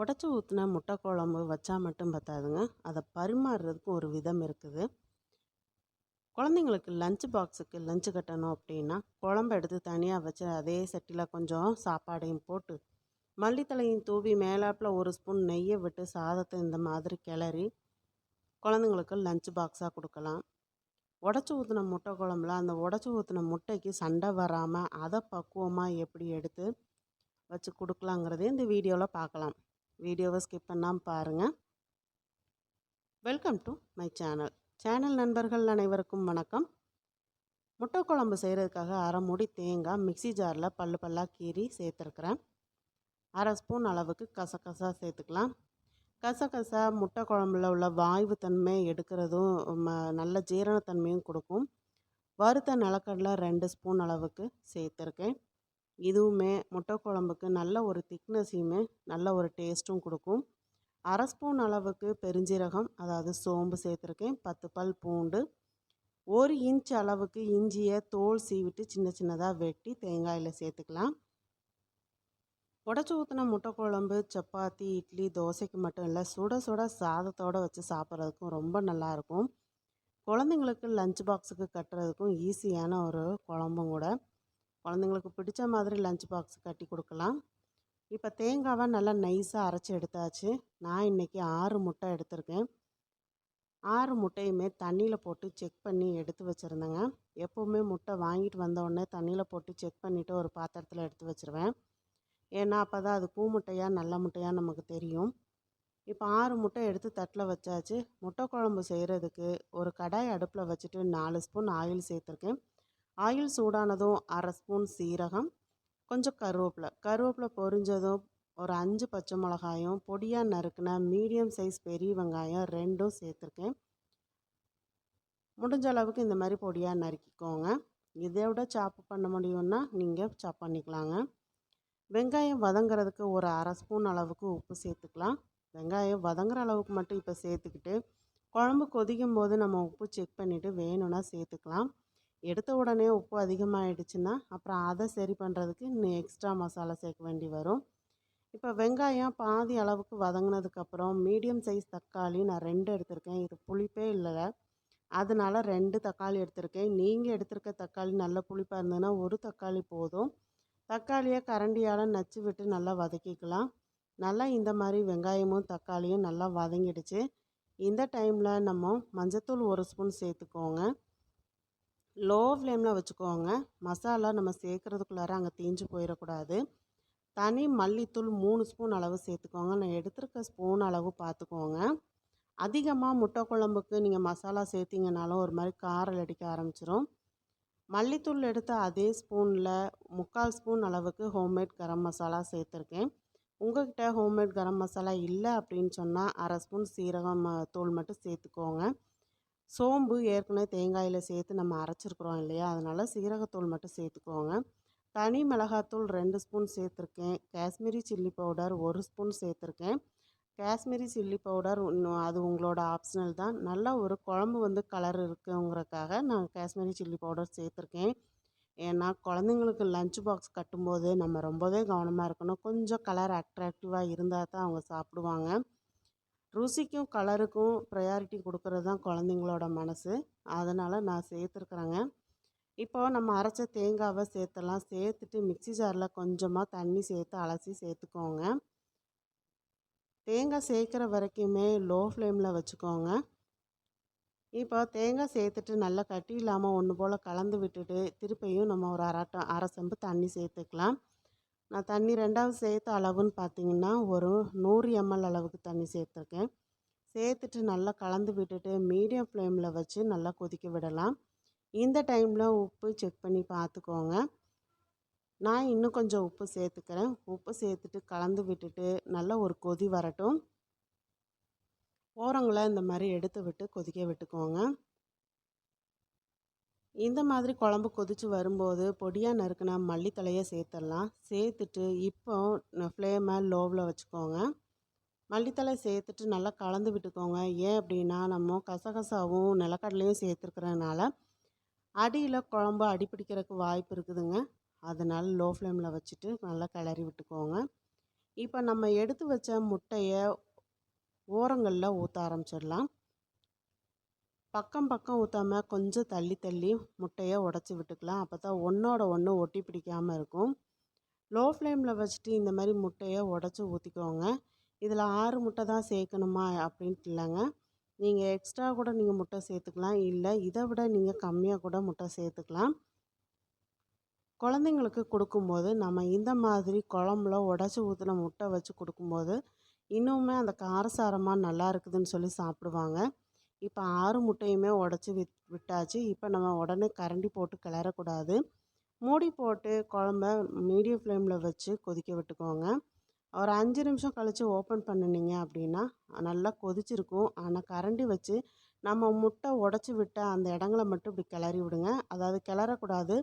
உடச்சி ஊற்றின முட்டை குழம்பு வச்சா மட்டும் பத்தாதுங்க. அதை பரிமாறுறதுக்கு ஒரு விதம் இருக்குது. குழந்தைங்களுக்கு லஞ்ச் பாக்ஸுக்கு லஞ்சு கட்டணும் அப்படின்னா குழம்பு எடுத்து தனியாக வச்சு அதே சட்டியில் கொஞ்சம் சாப்பாடையும் போட்டு மல்லித்தலையும் தூவி மேலாப்பில் ஒரு ஸ்பூன் நெய்யை விட்டு சாதத்தை இந்த மாதிரி கிளறி குழந்தைங்களுக்கு லஞ்ச் பாக்ஸாக கொடுக்கலாம். உடச்சி ஊற்றின முட்டை குழம்புல அந்த உடச்சி ஊற்றின முட்டைக்கு சண்டை வராமல் அதை பக்குவமாக எப்படி எடுத்து வச்சு கொடுக்கலாங்கிறதே இந்த வீடியோவில் பார்க்கலாம். வீடியோவை ஸ்கிப் பண்ணாமல் பாருங்கள் welcome to my channel. Channel நண்பர்கள் அனைவருக்கும் வணக்கம். முட்டை குழம்பு செய்கிறதுக்காக அரை மூடி தேங்காய் மிக்ஸி ஜாரில் பல்லு பல்லாக கீறி சேர்த்துருக்குறேன். அரை ஸ்பூன் அளவுக்கு கசகசா சேர்த்துக்கலாம். கசகசா முட்டை குழம்புல உள்ள வாய்வு தன்மை எடுக்கிறதும் ம நல்ல ஜீரணத்தன்மையும் கொடுக்கும். வறுத்த நிலக்கடலை ரெண்டு ஸ்பூன் அளவுக்கு சேர்த்துருக்கேன். இதுவுமே முட்டை குழம்புக்கு நல்ல ஒரு திக்னஸையுமே நல்ல ஒரு டேஸ்ட்டும் கொடுக்கும். அரை ஸ்பூன் அளவுக்கு பெருஞ்சீரகம் அதாவது சோம்பு சேர்த்துருக்கேன். பத்து பல் பூண்டு. ஒரு இன்ச் அளவுக்கு இஞ்சியை தோல் சீவிட்டு சின்ன சின்னதாக வெட்டி தேங்காயில் சேர்த்துக்கலாம். உடச்சி ஊற்றின முட்டை குழம்பு சப்பாத்தி இட்லி தோசைக்கு மட்டும் இல்லை சுட சுட சாதத்தோடு வச்சு சாப்பிட்றதுக்கும் ரொம்ப நல்லாயிருக்கும் குழந்தைங்களுக்கு லஞ்ச் பாக்ஸுக்கு கட்டுறதுக்கும் ஈஸியான ஒரு குழம்பும் கூட. குழந்தைங்களுக்கு பிடிச்ச மாதிரி லஞ்ச் பாக்ஸ் கட்டி கொடுக்கலாம். இப்போ தேங்காவை நல்லா நைஸாக அரைச்சி எடுத்தாச்சு. நான் இன்றைக்கி ஆறு முட்டை எடுத்திருக்கேன். ஆறு முட்டையுமே தண்ணியில் போட்டு செக் பண்ணி எடுத்து வச்சுருந்தேங்க. எப்போவுமே முட்டை வாங்கிட்டு வந்தோடனே தண்ணியில் போட்டு செக் பண்ணிவிட்டு ஒரு பாத்திரத்தில் எடுத்து வச்சுருவேன். ஏன்னா அப்போ தான் அது பூ முட்டையாக நல்ல முட்டையாக நமக்கு தெரியும். இப்போ ஆறு முட்டை எடுத்து தட்டில் வச்சாச்சு. முட்டை குழம்பு செய்கிறதுக்கு ஒரு கடாய் அடுப்பில் வச்சுட்டு நாலு ஸ்பூன் ஆயில் சேர்த்துருக்கேன். ஆயில் சூடானதும் அரை ஸ்பூன் சீரகம் கொஞ்சம் கருவேப்பிலை. கருவேப்பிலை பொரிஞ்சதும் ஒரு அஞ்சு பச்சை மிளகாயும் பொடியாக நறுக்கின மீடியம் சைஸ் பெரிய வெங்காயம் ரெண்டும் சேர்த்துருக்கேன். முடிஞ்ச அளவுக்கு இந்த மாதிரி பொடியாக நறுக்கிக்கோங்க. இதை விட சாப்பு பண்ண முடியும்னா நீங்கள் சாப் பண்ணிக்கலாங்க. வெங்காயம் வதங்கிறதுக்கு ஒரு அரை ஸ்பூன் அளவுக்கு உப்பு சேர்த்துக்கலாம். வெங்காயம் வதங்குற அளவுக்கு மட்டும் இப்போ சேர்த்துக்கிட்டு குழம்பு கொதிக்கும் போது நம்ம உப்பு செக் பண்ணிவிட்டு வேணும்னா சேர்த்துக்கலாம். எடுத்த உடனே உப்பு அதிகமாகிடுச்சுன்னா அப்புறம் அதை சரி பண்ணுறதுக்கு இன்னும் எக்ஸ்ட்ரா மசாலா சேர்க்க வேண்டி வரும். இப்போ வெங்காயம் பாதி அளவுக்கு வதங்கினதுக்கப்புறம் மீடியம் சைஸ் தக்காளி நான் ரெண்டு எடுத்திருக்கேன். இது புளிப்பே இல்லை. அதனால் ரெண்டு தக்காளி எடுத்திருக்கேன். நீங்கள் எடுத்திருக்க தக்காளி நல்ல புளிப்பாக இருந்ததுன்னா ஒரு தக்காளி போதும். தக்காளியை கரண்டியால் நச்சு விட்டு நல்லா வதக்கிக்கலாம். நல்லா இந்த மாதிரி வெங்காயமும் தக்காளியும் நல்லா வதங்கிடுச்சு. இந்த டைமில் நம்ம மஞ்சத்தூள் ஒரு ஸ்பூன் சேர்த்துக்கோங்க. லோ ஃப்ளேமில் வச்சுக்கோங்க. மசாலா நம்ம சேர்க்குறதுக்குள்ளார அங்கே தீஞ்சு போயிடக்கூடாது தனி மல்லித்தூள் மூணு ஸ்பூன் அளவு சேர்த்துக்கோங்க. நான் எடுத்துருக்க ஸ்பூன் அளவு பார்த்துக்கோங்க அதிகமாக முட்டை குழம்புக்கு நீங்கள் மசாலா சேர்த்திங்கனாலும் ஒரு மாதிரி காரல் அடிக்க ஆரம்பிச்சிரும். மல்லித்தூள் எடுத்த அதே ஸ்பூனில் முக்கால் ஸ்பூன் அளவுக்கு ஹோம்மேட் கரம் மசாலா சேர்த்துருக்கேன். உங்கள்கிட்ட ஹோம்மேட் கரம் மசாலா இல்லை அப்படின்னு சொன்னால் அரை ஸ்பூன் சீரகம் தூள் மட்டும் சேர்த்துக்கோங்க. சோம்பு ஏற்கனவே தேங்காயில் சேர்த்து நம்ம அரைச்சிருக்குறோம் இல்லையா? அதனால் சீரகத்தூள் மட்டும் சேர்த்துக்கோங்க. தனி மிளகாத்தூள் ரெண்டு ஸ்பூன் சேர்த்துருக்கேன். காஷ்மீரி சில்லி பவுடர் ஒரு ஸ்பூன் சேர்த்துருக்கேன். காஷ்மீரி சில்லி பவுடர் இன்னும் அது உங்களோட ஆப்ஷனல் தான். நல்லா ஒரு குழம்பு வந்து கலர் இருக்குங்கிறக்காக நான் காஷ்மீரி சில்லி பவுடர் சேர்த்துருக்கேன். ஏன்னா குழந்தைங்களுக்கு லஞ்ச் பாக்ஸ் கட்டும்போது நம்ம ரொம்பவே கவனமாக இருக்கணும். கொஞ்சம் கலர் அட்ராக்டிவாக இருந்தால் தான் அவங்க சாப்பிடுவாங்க. ருசிக்கும் கலருக்கும் ப்ரையாரிட்டி கொடுக்குறது தான் குழந்தைங்களோட மனசு. அதனால் நான் சேர்த்துருக்குறேங்க. இப்போ நம்ம அரைச்ச தேங்காவை சேர்த்தலாம் சேர்த்துட்டு மிக்சி ஜாரில் கொஞ்சமாக தண்ணி சேர்த்து அலசி சேர்த்துக்கோங்க. தேங்காய் சேர்க்குற வரைக்குமே லோ ஃப்ளேமில் வச்சுக்கோங்க. இப்போ தேங்காய் சேர்த்துட்டு நல்லா கட்டி இல்லாமல் ஒன்று போல் கலந்து விட்டுட்டு திருப்பியும் நம்ம ஒரு அரை அரை செம்பு தண்ணி சேர்த்துக்கலாம். நான் தண்ணி ரெண்டாவது சேர்த்த அளவுன்னு பார்த்தீங்கன்னா ஒரு நூறு எம்எல் அளவுக்கு தண்ணி சேர்த்துருக்கேன். சேர்த்துட்டு நல்லா கலந்து விட்டுட்டு மீடியம் ஃப்ளேமில் வச்சு நல்லா கொதிக்க விடலாம். இந்த டைமில் உப்பு செக் பண்ணி பார்த்துக்கோங்க. நான் இன்னும் கொஞ்சம் உப்பு சேர்த்துக்கிறேன். உப்பு சேர்த்துட்டு கலந்து விட்டுட்டு நல்லா ஒரு கொதி வரட்டும். ஓரங்களை இந்த மாதிரி எடுத்து விட்டு கொதிக்க விட்டுக்கோங்க. இந்த மாதிரி குழம்பு கொதித்து வரும்போது பொடியாக நறுக்கின மல்லித்தலையை சேர்த்துடலாம். சேர்த்துட்டு இப்போ ஃப்ளேமை லோவில் வச்சுக்கோங்க. மல்லித்தலை சேர்த்துட்டு நல்லா கலந்து விட்டுக்கோங்க. ஏன் அப்படின்னா நம்ம கசகசாவும் நிலக்கடலையும் சேர்த்துருக்கிறதுனால அடியில் குழம்பு அடி பிடிக்கிறதுக்கு வாய்ப்பு இருக்குதுங்க. அதனால் லோ ஃப்ளேமில் வச்சுட்டு நல்லா கிளறி விட்டுக்கோங்க. இப்போ நம்ம எடுத்து வச்ச முட்டையை ஓரங்களில் ஊற்ற ஆரம்பிச்சிடலாம். பக்கம் பக்கம் ஊற்றாம கொஞ்சம் தள்ளி தள்ளி முட்டையை உடச்சி விட்டுக்கலாம். அப்போ தான் ஒன்றோட ஒன்று ஒட்டி பிடிக்காமல் இருக்கும். லோ ஃப்ளேமில் வச்சுட்டு இந்த மாதிரி முட்டையை உடச்சி ஊற்றிக்கோங்க இதில் ஆறு முட்டை தான் சேர்க்கணுமா அப்படின்ட்டு இல்லைங்க. நீங்கள் எக்ஸ்ட்ரா கூட நீங்கள் முட்டை சேர்த்துக்கலாம். இல்லை இதை விட நீங்கள் கம்மியாக கூட முட்டை சேர்த்துக்கலாம். குழந்தைங்களுக்கு கொடுக்கும்போது நம்ம இந்த மாதிரி குழம்புல உடச்சி ஊற்றின முட்டை வச்சு கொடுக்கும்போது இன்னுமே அந்த காரசாரமாக நல்லா இருக்குதுன்னு சொல்லி சாப்பிடுவாங்க. இப்போ ஆறு முட்டையுமே உடச்சி விட் விட்டாச்சு. இப்போ நம்ம உடனே கரண்டி போட்டு கிளறக்கூடாது. மூடி போட்டு குழம்ப மீடியம் ஃப்ளேமில் வச்சு கொதிக்க விட்டுக்கோங்க. ஒரு அஞ்சு நிமிஷம் கழித்து ஓப்பன் பண்ணினீங்க அப்படின்னா நல்லா கொதிச்சிருக்கும். ஆனால் கரண்டி வச்சு நம்ம முட்டை உடச்சி விட்ட அந்த இடங்கள மட்டும் இப்படி கிளறி விடுங்க. அதாவது கிளறக்கூடாது.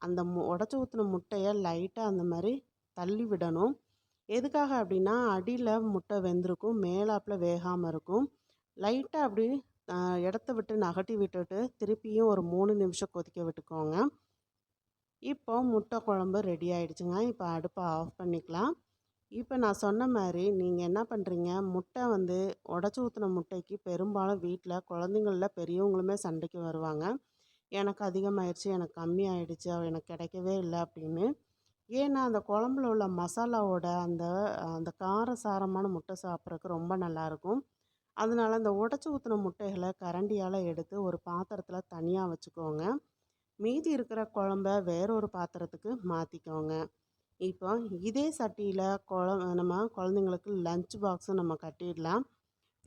அந்த மு உடச்சி ஊற்றின முட்டையை லைட்டாக அந்த மாதிரி தள்ளி விடணும். எதுக்காக அப்படின்னா அடியில் முட்டை வெந்திருக்கும். மேலாப்பில் வேகாமல் இருக்கும். லைட்டாக அப்படி இடத்த விட்டு நகட்டி விட்டுட்டு திருப்பியும் ஒரு மூணு நிமிஷம் கொதிக்க விட்டுக்கோங்க. இப்போ முட்டை குழம்பு ரெடி ஆகிடுச்சுங்க இப்போ அடுப்பை ஆஃப் பண்ணிக்கலாம். இப்போ நான் சொன்ன மாதிரி நீங்கள் என்ன பண்ணுறீங்க முட்டை வந்து உடச்சி ஊற்றின முட்டைக்கு பெரும்பாலும் வீட்டில் குழந்தைங்களில் பெரியவங்களுமே சண்டைக்கு வருவாங்க. எனக்கு அதிகமாகிடுச்சு எனக்கு கம்மி ஆகிடுச்சு எனக்கு கிடைக்கவே இல்லை அப்படின்னு. ஏன்னா அந்த குழம்புல உள்ள மசாலாவோட அந்த அந்த காரசாரமான முட்டை சாப்பிட்றதுக்கு ரொம்ப நல்லாயிருக்கும் அதனால் அந்த உடச்சி ஊற்றின முட்டைகளை கரண்டியால் எடுத்து ஒரு பாத்திரத்தில் தனியாக வச்சுக்கோங்க. மீதி இருக்கிற குழம்ப வேறொரு பாத்திரத்துக்கு மாற்றிக்கோங்க இப்போ இதே சட்டியில் குழ நம்ம குழந்தைங்களுக்கு லஞ்ச் பாக்ஸும் நம்ம கட்டிடலாம்.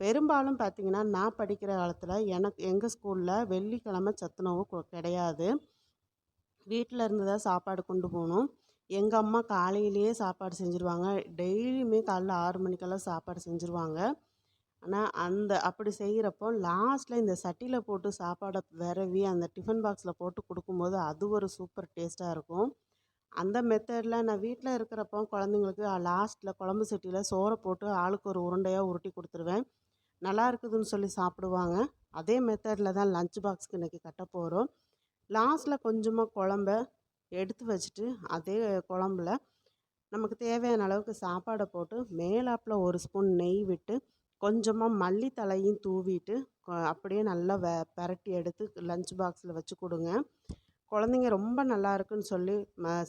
பெரும்பாலும் பார்த்திங்கன்னா நான் படிக்கிற காலத்தில் எனக்கு எங்கள் ஸ்கூலில் வெள்ளிக்கிழமை சத்துணவு கிடையாது. வீட்டில் இருந்து தான் சாப்பாடு கொண்டு போகணும். எங்கள் அம்மா காலையிலேயே சாப்பாடு செஞ்சுருவாங்க. டெய்லியுமே காலைல ஆறு மணிக்கெல்லாம் சாப்பாடு செஞ்சுருவாங்க. ஆனால் அந்த அப்படி செய்கிறப்போ லாஸ்ட்டில் இந்த சட்டியில் போட்டு சாப்பாடை விரவி அந்த டிஃபன் பாக்ஸில் போட்டு கொடுக்கும்போது அது ஒரு சூப்பர் டேஸ்ட்டாக இருக்கும். அந்த மெத்தடில் நான் வீட்டில் இருக்கிறப்போ குழந்தைங்களுக்கு லாஸ்ட்டில் குழம்பு சட்டியில் சோறை போட்டு ஆளுக்கு ஒரு உருண்டையாக உருட்டி கொடுத்துருவேன். நல்லா இருக்குதுன்னு சொல்லி சாப்பிடுவாங்க. அதே மெத்தடில் தான் லஞ்ச் பாக்ஸ்க்கு இன்றைக்கி கட்ட போகிறோம் லாஸ்ட்டில் கொஞ்சமாக குழம்ப எடுத்து வச்சுட்டு அதே குழம்புல நமக்கு தேவையான அளவுக்கு சாப்பாடை போட்டு மேலாப்பில் ஒரு ஸ்பூன் நெய் விட்டு கொஞ்சமாக மல்லித்தழையும் தூவிட்டு அப்படியே நல்லா வ பரட்டி எடுத்து லஞ்ச் பாக்ஸில் வச்சு கொடுங்க. குழந்தைங்க ரொம்ப நல்லா இருக்குன்னு சொல்லி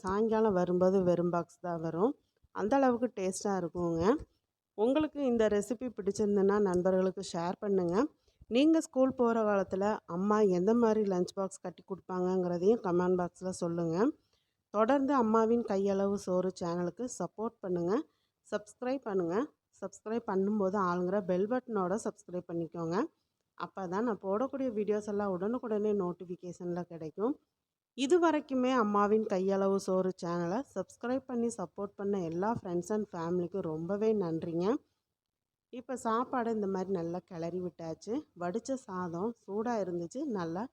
சாயங்காலம் வரும்போது வெறும் பாக்ஸ் தான் வரும். அந்த அளவுக்கு டேஸ்ட்டாக இருக்குங்க. உங்களுக்கு இந்த ரெசிபி பிடிச்சிருந்துன்னா நண்பர்களுக்கு ஷேர் பண்ணுங்கள் நீங்கள் ஸ்கூல் போகிற காலத்தில் அம்மா எந்த மாதிரி லஞ்ச் பாக்ஸ் கட்டி கொடுப்பாங்கங்கிறதையும் கமெண்ட் பாக்ஸில் சொல்லுங்கள் தொடர்ந்து அம்மாவின் கையளவு சோறு சேனலுக்கு சப்போர்ட் பண்ணுங்கள் சப்ஸ்கிரைப் பண்ணுங்கள் சப்ஸ்கிரைப் பண்ணும்போது ஆளுங்கிற பெல் பட்டனோட சப்ஸ்கிரைப் பண்ணிக்கோங்க. அப்போ தான் நான் போடக்கூடிய வீடியோஸ் எல்லாம் உடனுக்குடனே நோட்டிஃபிகேஷனில் கிடைக்கும். இது வரைக்குமே அம்மாவின் கையளவு சோறு சேனலை சப்ஸ்கிரைப் பண்ணி சப்போர்ட் பண்ண எல்லா ஃப்ரெண்ட்ஸ் அண்ட் ஃபேமிலிக்கும் ரொம்பவே நன்றிங்க. இப்போ சாப்பாடு இந்த மாதிரி நல்லா கிளறி விட்டாச்சு. வடித்த சாதம் சூடாக இருந்துச்சு. நல்லா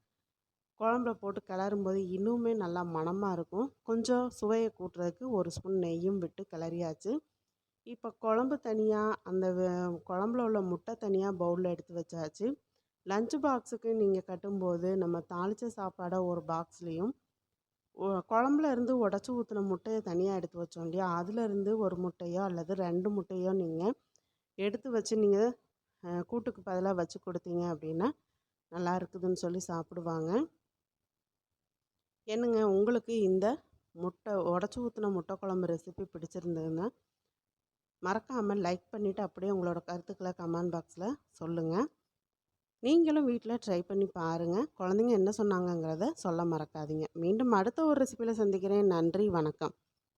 குழம்புல போட்டு கிளறும்போது இன்னுமே நல்லா மணமாக இருக்கும். கொஞ்சம் சுவையை கூட்டுறதுக்கு ஒரு ஸ்பூன் நெய்யும் விட்டு கிளறியாச்சு. இப்போ குழம்பு தனியாக அந்த குழம்புல உள்ள முட்டை தனியாக பவுலில் எடுத்து வச்சாச்சு. லஞ்ச் பாக்ஸுக்கு நீங்கள் கட்டும்போது நம்ம தாளித்த சாப்பாடை ஒரு பாக்ஸ்லேயும் குழம்புல இருந்து உடச்சி ஊற்றின முட்டையை தனியாக எடுத்து வச்சோம் இல்லையா? அதுலேருந்து ஒரு முட்டையோ அல்லது ரெண்டு முட்டையோ நீங்கள் எடுத்து வச்சு நீங்கள் கூட்டுக்கு பதிலாக வச்சு கொடுத்தீங்க அப்படின்னா நல்லா இருக்குதுன்னு சொல்லி சாப்பிடுவாங்க. என்னங்க உங்களுக்கு இந்த முட்டை உடச்சி ஊற்றின முட்டை குழம்பு ரெசிபி பிடிச்சிருந்ததுன்னா மறக்காமல் லைக் பண்ணிவிட்டு அப்படியே உங்களோட கருத்துக்களை கமெண்ட் பாக்ஸில் சொல்லுங்கள் நீங்களும் வீட்டில் ட்ரை பண்ணி பாருங்கள் குழந்தைங்க என்ன சொன்னாங்கங்கிறத சொல்ல மறக்காதீங்க. மீண்டும் அடுத்த ஒரு ரெசிபியில் சந்திக்கிறேன். நன்றி வணக்கம்.